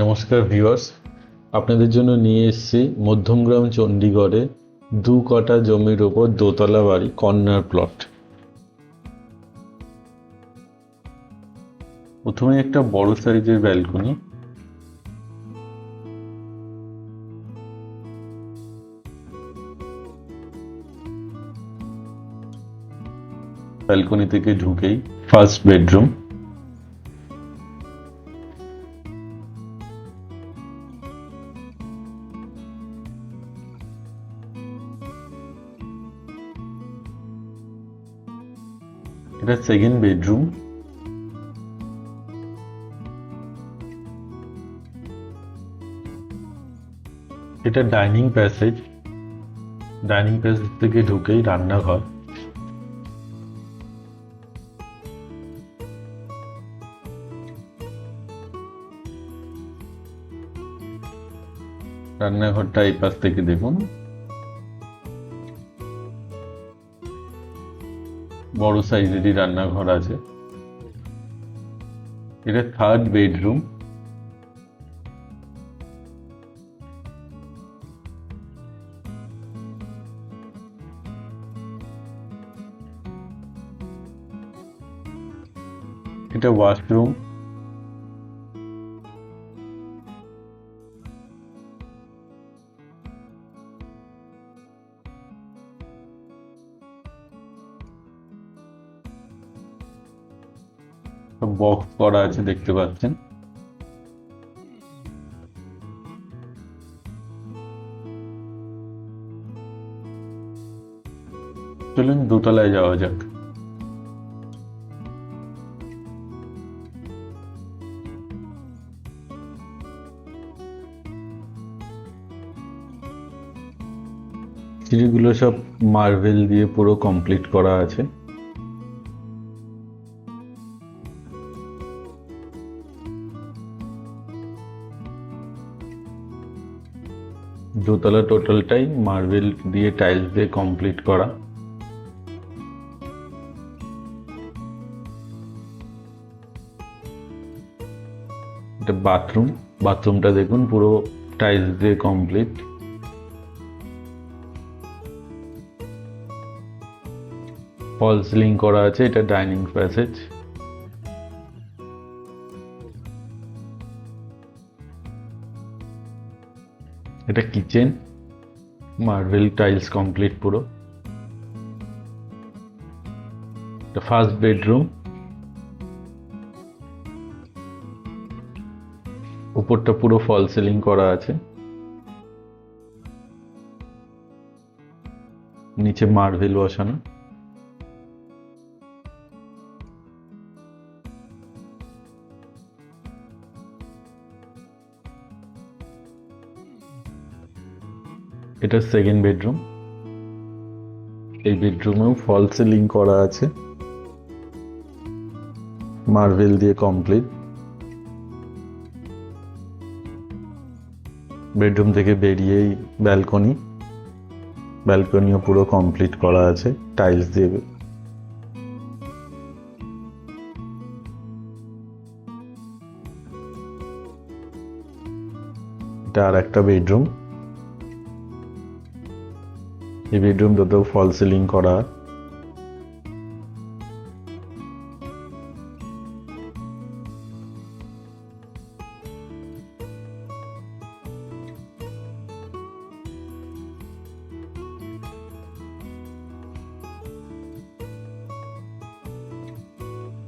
নমস্কার ভিউয়ার্স, আপনাদের জন্য নিয়ে এসেছি মধ্যমগ্রাম চণ্ডীগড়ে দু কটা জমির ওপর দোতলা বাড়ি, কর্নার প্লট প্রথমে একটা বড় সাইজের ব্যালকনি ব্যালকনি থেকে ঢুকেই ফার্স্ট বেডরুম এটা সেকেন্ড বেডরুম এটা ডাইনিং প্যাসেজ ডাইনিং প্যাসেজ থেকে ঢুকেই রান্নাঘর। রান্নাঘরটা এই পাশ থেকে দেখুন। বড় সাইজেরই রান্নাঘর আছে। এটা থার্ড বেডরুম এটা ওয়াশরুম বক্স করা আছে, দেখতে পাচ্ছেন। চলুন দোতলায় যাওয়া যাক। সিঁড়িগুলো সব মার্বেল দিয়ে পুরো কমপ্লিট করা আছে। দোতলা টোটালটাই মার্বেল দিয়ে টাইলস দিয়ে কমপ্লিট করা। এটা বাথরুম। বাথরুমটা দেখুন, পুরো টাইলস দিয়ে কমপ্লিট। ফল সিলিং করা আছে, এটা ডাইনিং প্যাসেজ। এটা কিচেন মার্বেল টাইলস কমপ্লিট পুরো। এটা ফার্স্ট বেডরুম উপরটা পুরো ফল সিলিং করা আছে। নিচে মার্বেল বসানো। এটা সেকেন্ড বেডরুম এই বেডরুমেও ফল সিলিং করা আছে। মার্বেল দিয়ে কমপ্লিট বেডরুম থেকে বেরিয়েই ব্যালকনি ব্যালকনিও পুরো কমপ্লিট করা আছে টাইলস দিয়ে। এটা আর একটা বেডরুম এই বেডরুমটাতেও ফল সিলিং করা।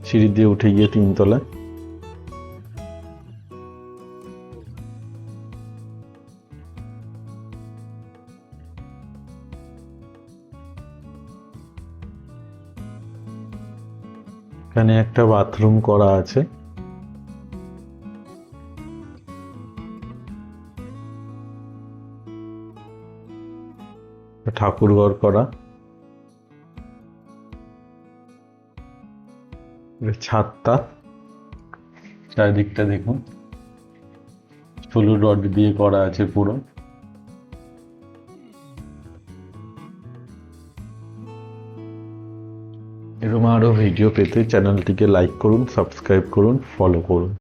সিঁড়ি দিয়ে উঠে গিয়ে তিনতলায়। এখানে একটা বাথরুম করা আছে। ঠাকুরঘর করা। ছাদটা। চারিদিকটা দেখুন। সলু রড দিয়ে করা আছে পুরো। এরকম আরও ভিডিও পেতে চ্যানেলটিকে লাইক করুন সাবস্ক্রাইব করুন ফলো করুন।